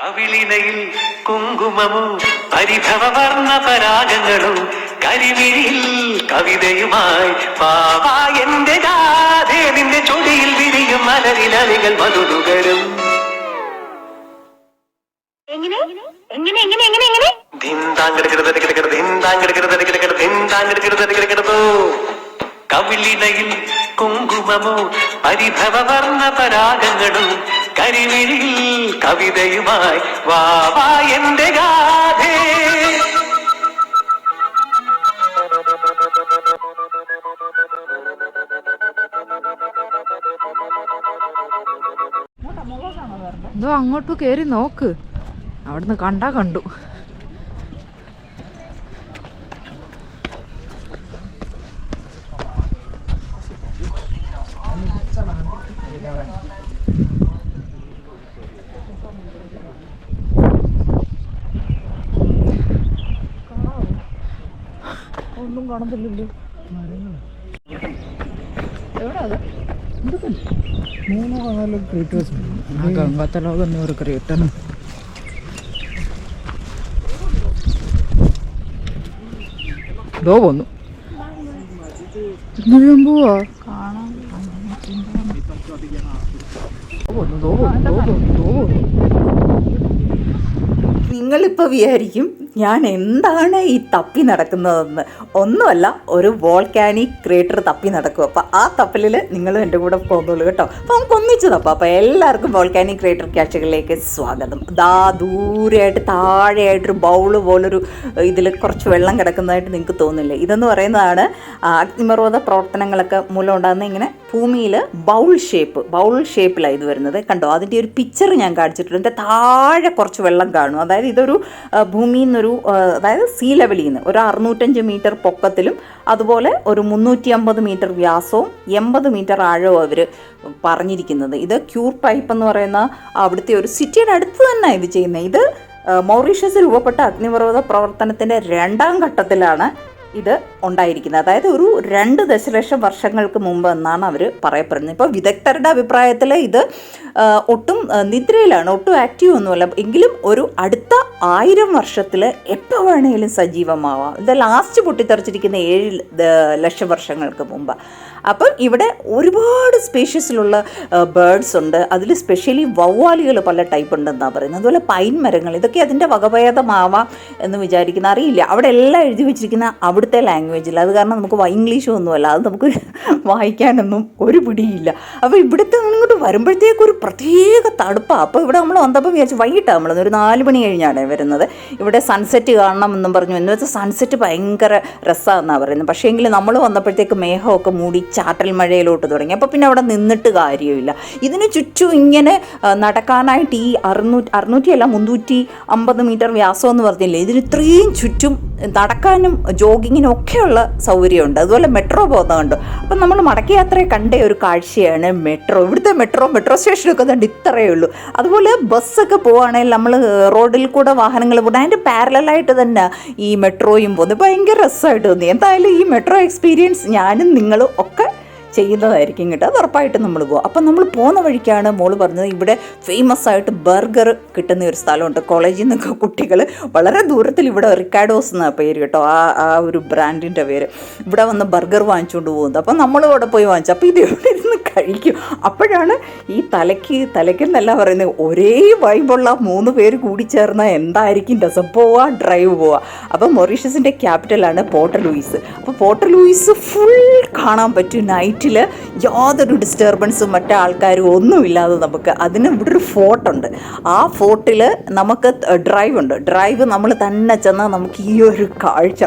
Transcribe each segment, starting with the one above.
കവിളിനയിൽ കുങ്കുമമോ പരിഭവവർണ പരാഗങ്ങളും കരിമിഴിയിൽ കവിതയുമായി പാവാ എന്റെ നിന്റെ ചൊടിയിൽ വിരിയും മലരിലലികൾ മധുനുകരും എങ്ങനെ? എങ്ങനെ എങ്ങനെ എങ്ങനെ കവിളിനയിൽ കുങ്കുമമോ പരിഭവവർണ പരാഗങ്ങളും കരിമിഴിയിൽ കവിതയുമായി വാവാ എന്റെ ഗാഥേ. എന്തോ അങ്ങോട്ട് കയറി നോക്ക്. അവിടുന്ന് കണ്ടാ കണ്ടു ഒന്നും കാണത്തില്ലല്ലോ മൂന്ന് നാല് ഗംഗാത്തലോകം പോവാ. കാണാൻ നിങ്ങളിപ്പോൾ വിചാരിക്കും ഞാൻ എന്താണ് ഈ തപ്പി നടക്കുന്നതെന്ന്? ഒന്നുമല്ല ഒരു വോൾക്കാനിക് ക്രിയേറ്റർ തപ്പി നടക്കും. അപ്പോൾ ആ തപ്പലിൽ നിങ്ങളും എന്റെ കൂടെ പോകുന്നുള്ളൂ കേട്ടോ. അപ്പോൾ നമുക്ക് ഒന്നിച്ച് തപ്പാം. അപ്പോൾ എല്ലാവർക്കും വോൾക്കാനിക് ക്രിയേറ്റർ ക്യാഷുകളിലേക്ക് സ്വാഗതം. ദാ ദൂരെയായിട്ട് താഴെയായിട്ടൊരു ബൗൾ പോലൊരു ഇതിൽ കുറച്ച് വെള്ളം കിടക്കുന്നതായിട്ട് നിങ്ങൾക്ക് തോന്നില്ലേ? ഇതെന്ന് പറയുന്നതാണ് അഗ്നിമർവത പ്രവർത്തനങ്ങളൊക്കെ മൂലം ഉണ്ടാകുന്ന ഇങ്ങനെ ഭൂമിയിൽ ബൗൾ ഷേപ്പ് ബൗൾ ഷേപ്പിലാണ് ഇത് വരുന്നത്. കണ്ടോ? അതിന്റെ ഒരു പിക്ചർ ഞാൻ കാണിച്ചിട്ടുണ്ട്. താഴെ കുറച്ച് വെള്ളം കാണും. അതായത് ഇതൊരു ഭൂമിയിൽ നിന്നൊരു ആ, അതായത് സീ ലെവലിൽ നിന്ന് ഒരു അറുന്നൂറ്റഞ്ച് മീറ്റർ പൊക്കത്തിലും അതുപോലെ ഒരു മുന്നൂറ്റി അമ്പത് മീറ്റർ വ്യാസവും എൺപത് മീറ്റർ ആഴവും അവർ പറഞ്ഞിരിക്കുന്നത്. ഇത് ക്യൂർ പൈപ്പ് എന്ന് പറയുന്ന അവിടുത്തെ ഒരു സിറ്റിയുടെ അടുത്ത് തന്നെ ഇത് ചെയ്യുന്നത്. ഇത് മൗറീഷ്യസ് രൂപപ്പെട്ട അഗ്നിപർവത പ്രവർത്തനത്തിന്റെ രണ്ടാം ഘട്ടത്തിലാണ് ഇത് ഉണ്ടായിരിക്കുന്നത്. അതായത് ഒരു രണ്ട് ദശലക്ഷം വർഷങ്ങൾക്ക് മുമ്പ് എന്നാണ് അവർ പറയപ്പെടുന്നത്. ഇപ്പോൾ വിദഗ്ധരുടെ അഭിപ്രായത്തിൽ ഇത് ഒട്ടും നിദ്രയിലാണ് ഒട്ടും ആക്റ്റീവ് ഒന്നുമല്ല. എങ്കിലും ഒരു അടുത്ത ആയിരം വർഷത്തിൽ എപ്പോൾ വേണമെങ്കിലും സജീവമാവാം. ഇത് ലാസ്റ്റ് പൊട്ടിത്തെറിച്ചിരിക്കുന്ന ഏഴ് ലക്ഷം വർഷങ്ങൾക്ക് മുമ്പ്. അപ്പം ഇവിടെ ഒരുപാട് സ്പീഷീസിലുള്ള ബേർഡ്സ് ഉണ്ട്. അതിൽ സ്പെഷ്യലി വവ്വാലികൾ പല ടൈപ്പ് ഉണ്ടെന്നാണ് പറയുന്നത്. അതുപോലെ പൈൻ മരങ്ങൾ ഇതൊക്കെ അതിന്റെ വകഭേദമാവാം എന്ന് വിചാരിക്കുന്ന അറിയില്ല. അവിടെ എല്ലാം എഴുതി വെച്ചിരിക്കുന്ന അവിടുത്തെ ലാംഗ്വേജിൽ. അത് കാരണം നമുക്ക് ഇംഗ്ലീഷോ ഒന്നുമല്ല അത് നമുക്ക് വായിക്കാനൊന്നും ഒരു പിടിയില്ല. അപ്പോൾ ഇവിടുത്തെ ഇങ്ങോട്ട് വരുമ്പോഴത്തേക്ക് ഒരു പ്രത്യേക തണുപ്പാണ് അപ്പോൾ ഇവിടെ നമ്മൾ വന്നപ്പോൾ വിചാരിച്ചു വൈകിട്ടാണ് നമ്മൾ ഒരു നാല് മണി കഴിഞ്ഞാണ് വരുന്നത്. ഇവിടെ സൺസെറ്റ് കാണണം എന്നും പറഞ്ഞു. എന്ന് വെച്ചാൽ സൺസെറ്റ് ഭയങ്കര രസമാണെന്നാണ് പറയുന്നത്. പക്ഷേ എങ്കിൽ നമ്മൾ വന്നപ്പോഴത്തേക്ക് മേഘമൊക്കെ മൂടി ചാറ്റൽ മഴയിലോട്ട് തുടങ്ങി. അപ്പോൾ പിന്നെ അവിടെ നിന്നിട്ട് കാര്യമില്ല ഇതിന് ചുറ്റും ഇങ്ങനെ നടക്കാനായിട്ട് ഈ അറുന്നൂറ്റി അറുന്നൂറ്റിയല്ല മുന്നൂറ്റി അമ്പത് മീറ്റർ വ്യാസം എന്ന് പറഞ്ഞില്ലേ? ഇതിന് ഇത്രയും ചുറ്റും നടക്കാനും ജോഗിങ്ങിനും ഒക്കെയുള്ള സൗകര്യമുണ്ട്. അതുപോലെ മെട്രോ പോകുന്നുണ്ട് അപ്പം നമ്മൾ മടക്കി യാത്രയെ കണ്ട ഒരു കാഴ്ചയാണ് മെട്രോ. ഇവിടുത്തെ മെട്രോ മെട്രോ സ്റ്റേഷനൊക്കെ കണ്ട് ഇത്രയേ ഉള്ളൂ. അതുപോലെ ബസ്സൊക്കെ പോവുകയാണെങ്കിൽ നമ്മൾ റോഡിൽ കൂടെ വാഹനങ്ങൾ പോകുന്നത് അതിന്റെ പാരലായിട്ട് തന്നെ ഈ മെട്രോയും പോകുന്നത് ഭയങ്കര രസമായിട്ട് തോന്നി. എന്തായാലും ഈ മെട്രോ എക്സ്പീരിയൻസ് ഞാനും നിങ്ങളും ഒക്കെ ചെയ്യുന്നതായിരിക്കും കേട്ടോ. അത് ഉറപ്പായിട്ടും നമ്മൾ പോകും അപ്പം നമ്മൾ പോകുന്ന വഴിക്കാണ് മോൾ പറഞ്ഞത് ഇവിടെ ഫേമസ് ആയിട്ട് ബർഗർ കിട്ടുന്ന ഒരു സ്ഥലമുണ്ട്. കോളേജിൽ നിന്നൊക്കെ കുട്ടികൾ വളരെ ദൂരത്തിൽ ഇവിടെ റിക്കാഡോസ് എന്ന പേര് കേട്ടോ. ആ ആ ഒരു ബ്രാൻഡിന്റെ പേര്. ഇവിടെ വന്ന് ബർഗർ വാങ്ങിച്ചുകൊണ്ട് പോകുന്നത് അപ്പം നമ്മൾ അവിടെ പോയി വാങ്ങിച്ചു. അപ്പോൾ ഇത് ഇവിടെ ഇരുന്ന് കഴിക്കും? അപ്പോഴാണ് ഈ തലയ്ക്ക് തലയ്ക്കെന്നല്ല പറയുന്നത് ഒരേ വൈബുള്ള മൂന്ന് പേര് കൂടി ചേർന്നാൽ എന്തായിരിക്കും രസം. പോവാ ഡ്രൈവ് പോവാ. അപ്പം മൊറീഷ്യസിന്റെ ക്യാപിറ്റലാണ് പോർട്ട് ലൂയിസ്. അപ്പോൾ പോർട്ട് ലൂയിസ് ഫുൾ കാണാൻ പറ്റും നൈറ്റിൽ യാതൊരു ഡിസ്റ്റർബൻസും മറ്റേ ആൾക്കാരും ഒന്നുമില്ലാതെ നമുക്ക് അതിന് ഇവിടെ ഒരു ഫോർട്ടുണ്ട് ആ ഫോർട്ടിൽ നമുക്ക് ഡ്രൈവ് ഉണ്ട്. ഡ്രൈവ് നമ്മൾ തന്നെ ചെന്നാൽ നമുക്ക് ഈ ഒരു കാഴ്ച.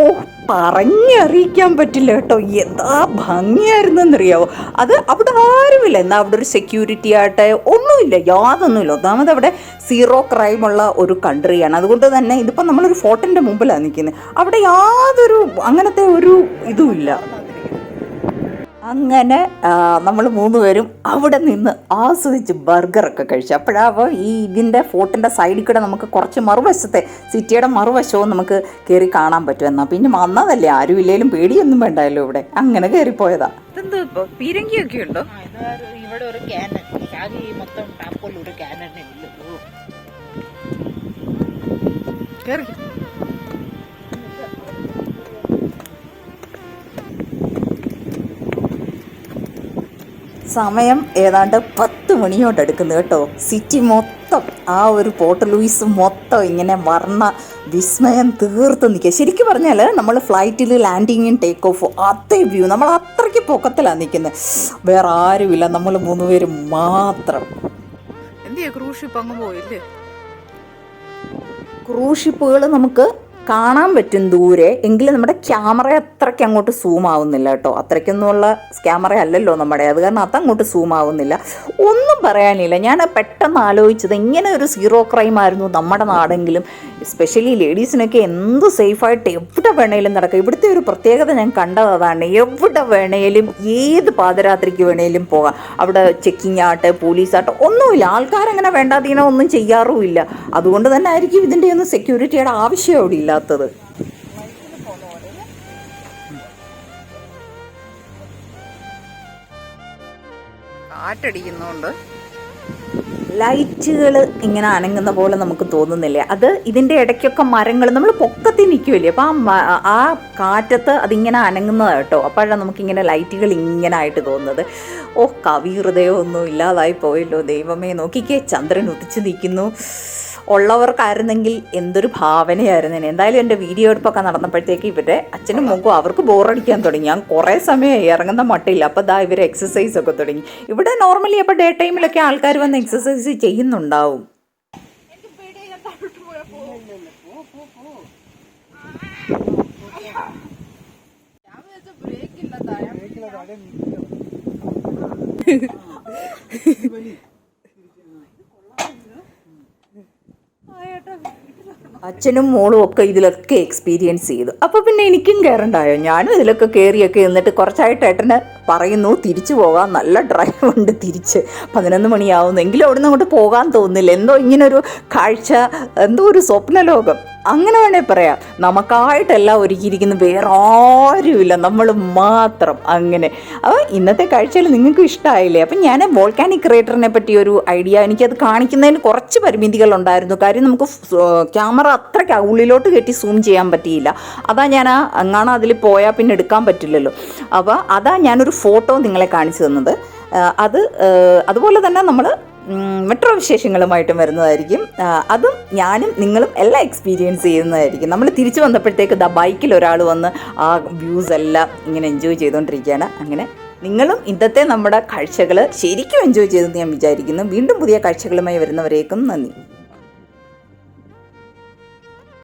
ഓ പറഞ്ഞറിയിക്കാൻ പറ്റില്ല കേട്ടോ. എന്താ ഭംഗിയായിരുന്നെന്നറിയാവോ? അത് അവിടെ ആരുമില്ല. എന്നാൽ അവിടെ ഒരു സെക്യൂരിറ്റി ആകട്ടെ ഒന്നുമില്ല. യാതൊന്നുമില്ല. ഒന്നാമത് അവിടെ സീറോ ക്രൈമുള്ള ഒരു കൺട്രിയാണ് അതുകൊണ്ട് തന്നെ ഇതിപ്പോൾ നമ്മളൊരു ഫോർട്ടിന്റെ മുമ്പിലാണ് നിൽക്കുന്നത് അവിടെ യാതൊരു അങ്ങനത്തെ ഒരു ഇതുമില്ല. അങ്ങനെ നമ്മൾ മൂന്ന് പേരും അവിടെ നിന്ന് ആസ്വദിച്ച് ബർഗറൊക്കെ കഴിച്ചു. അപ്പോഴാവുമ്പോൾ ഈ ഇതിന്റെ ഫോർട്ടിന്റെ സൈഡിൽ കൂടെ നമുക്ക് കുറച്ച് മറുവശത്തെ സിറ്റിയുടെ മറുവശവും നമുക്ക് കയറി കാണാൻ പറ്റും എന്നാൽ പിന്നെ വന്നതല്ലേ ആരും ഇല്ലേലും പേടിയൊന്നും വേണ്ടല്ലോ ഇവിടെ. അങ്ങനെ കയറിപ്പോയതാ. ഇതെന്തോ ഇപ്പൊ? പീരങ്കിയൊക്കെ ഉണ്ടോ? ഇവിടെ ഒരു ക്യാനൻ മൊത്തം ഒരു ക്യാനൻ ഉള്ളൂ. കേറി. സമയം ഏതാണ്ട് പത്ത് മണിയോട്ട് എടുക്കുന്നത് കേട്ടോ. സിറ്റി മൊത്തം ആ ഒരു പോർട്ട് ലൂയിസ് മൊത്തം ഇങ്ങനെ വർണ വിസ്മയം തീർത്ത് നിൽക്കുക. ശരിക്കും പറഞ്ഞാൽ നമ്മൾ ഫ്ലൈറ്റിൽ ലാൻഡിങ്ങും ടേക്ക് ഓഫും അതേ വ്യൂ നമ്മൾ അത്രയ്ക്ക് പൊക്കത്തിലാണ് നിൽക്കുന്നത് വേറെ ആരുമില്ല നമ്മൾ മൂന്ന് പേര് മാത്രം. എന്തിയാ? ക്രൂസ് ഷിപ്പ് അങ്ങ് പോയില്ലേ? ക്രൂസ് ഷിപ്പുകൾ നമുക്ക് കാണാൻ പറ്റും ദൂരെ എങ്കിലും നമ്മുടെ ക്യാമറ അത്രയ്ക്ക് അങ്ങോട്ട് സൂം ആവുന്നില്ല കേട്ടോ. അത്രയ്ക്കൊന്നുമുള്ള ക്യാമറ അല്ലല്ലോ നമ്മുടെ. അത് കാരണം അതങ്ങോട്ട് സൂം ആവുന്നില്ല. ഒന്നും പറയാനില്ല. ഞാൻ പെട്ടെന്ന് ആലോചിച്ചത് ഇങ്ങനെ ഒരു സീറോ ക്രൈം ആയിരുന്നു നമ്മുടെ നാടെങ്കിലും. എസ്പെഷ്യലി ലേഡീസിനൊക്കെ എന്ത് സേഫായിട്ട് എവിടെ വേണേലും നടക്കാം. ഇവിടുത്തെ ഒരു പ്രത്യേകത ഞാൻ കണ്ടത് അതാണ്. എവിടെ വേണേലും ഏത് പാതിരാത്രിക്ക് വേണേലും പോകാം. അവിടെ ചെക്കിംഗ് ആട്ടെ പോലീസാട്ടെ ഒന്നുമില്ല. ആൾക്കാരങ്ങനെ വേണ്ടാതീനോ ഒന്നും ചെയ്യാറുമില്ല. അതുകൊണ്ട് തന്നെ ആയിരിക്കും ഇതിന്റെ ഒന്നും സെക്യൂരിറ്റിയുടെ ആവശ്യം അവിടെ ഇല്ലാത്തത്. കാറ്റടിക്കുന്നോണ്ട്. ലൈറ്റുകൾ ഇങ്ങനെ അനങ്ങുന്ന പോലെ നമുക്ക് തോന്നുന്നില്ലേ. അത് ഇതിന്റെ ഇടയ്ക്കൊക്കെ മരങ്ങൾ നമ്മൾ പൊക്കത്തിൽ നിൽക്കുമല്ലേ അപ്പോൾ ആ ആ കാറ്റത്ത് അതിങ്ങനെ അനങ്ങുന്നതാണ് കേട്ടോ. അപ്പോഴാണ് നമുക്കിങ്ങനെ ലൈറ്റുകൾ ഇങ്ങനെ ആയിട്ട് തോന്നുന്നത്. ഓ കവി ഹൃദയമൊന്നും ഇല്ലാതായി പോയല്ലോ ദൈവമേ. നോക്കിക്കേ ചന്ദ്രൻ ഉദിച്ചു നിൽക്കുന്നു. ഉള്ളവർക്കായിരുന്നെങ്കിൽ എന്തൊരു ഭാവനയായിരുന്നു എന്തായാലും എന്റെ വീഡിയോ എടുപ്പൊക്കെ നടന്നപ്പോഴത്തേക്ക് ഇവരുടെ അച്ഛനും മുഖവും അവർക്ക് ബോറടിക്കാൻ തുടങ്ങി. ഞാൻ കുറേ സമയമായി ഇറങ്ങുന്ന മട്ടില്ല. അപ്പോൾ ദാ ഇവർ എക്സസൈസ് ഒക്കെ തുടങ്ങി. ഇവിടെ നോർമലി അപ്പോൾ ഡേ ടൈമിലൊക്കെ ആൾക്കാർ വന്ന് എക്സസൈസ് ചെയ്യുന്നുണ്ടാവും. അച്ഛനും മോളും ഒക്കെ ഇതിലൊക്കെ എക്സ്പീരിയൻസ് ചെയ്തു. അപ്പോൾ പിന്നെ എനിക്കും കയറണ്ടായോ ഞാനും ഇതിലൊക്കെ കയറിയൊക്കെ എന്നിട്ട് കുറച്ചായിട്ട് ഏട്ടന് പറയുന്നു തിരിച്ചു പോകാൻ നല്ല ഡ്രൈവ് ഉണ്ട് തിരിച്ച്. പതിനൊന്ന് മണിയാവുന്നു. എങ്കിലും അവിടെ നിന്ന് അങ്ങോട്ട് പോകാൻ തോന്നില്ല എന്തോ ഇങ്ങനൊരു കാഴ്ച എന്തോ ഒരു സ്വപ്നലോകം. അങ്ങനെ വേണേൽ പറയാം. നമുക്കായിട്ടെല്ലാം ഒരുക്കിയിരിക്കുന്ന. വേറെ ആരുമില്ല നമ്മൾ മാത്രം അങ്ങനെ. അപ്പോൾ ഇന്നത്തെ കാഴ്ചയിൽ നിങ്ങൾക്ക് ഇഷ്ടമായില്ലേ അപ്പം ഞാൻ വോൾക്കാനിക് ക്രിയേറ്ററിനെ പറ്റി ഒരു ഐഡിയ എനിക്കത് കാണിക്കുന്നതിന് കുറച്ച് പരിമിതികളുണ്ടായിരുന്നു കാര്യം നമുക്ക് ക്യാമറ അത്രയ്ക്ക് ഉള്ളിലോട്ട് കയറ്റി സൂം ചെയ്യാൻ പറ്റിയില്ല. അതാ ഞാൻ അങ്ങാണ് അതിൽ പോയാൽ പിന്നെ എടുക്കാൻ പറ്റില്ലല്ലോ. അപ്പോൾ അതാ ഞാനൊരു ഫോട്ടോ നിങ്ങളെ കാണിച്ചു തന്നത്. അത് അതുപോലെ തന്നെ നമ്മൾ മെട്രോ വിശേഷങ്ങളുമായിട്ടും വരുന്നതായിരിക്കും. അതും ഞാനും നിങ്ങളും എല്ലാം എക്സ്പീരിയൻസ് ചെയ്യുന്നതായിരിക്കും. നമ്മൾ തിരിച്ചു വന്നപ്പോഴത്തേക്ക് ദ ബൈക്കിൽ ഒരാൾ വന്ന് ആ വ്യൂസ് എല്ലാം ഇങ്ങനെ എൻജോയ് ചെയ്തുകൊണ്ടിരിക്കുകയാണ് അങ്ങനെ നിങ്ങളും ഇന്നത്തെ നമ്മുടെ കാഴ്ചകൾ ശരിക്കും എൻജോയ് ചെയ്തെന്ന് ഞാൻ വിചാരിക്കുന്നു. വീണ്ടും പുതിയ കാഴ്ചകളുമായി വരുന്നവരേക്കും നന്ദി.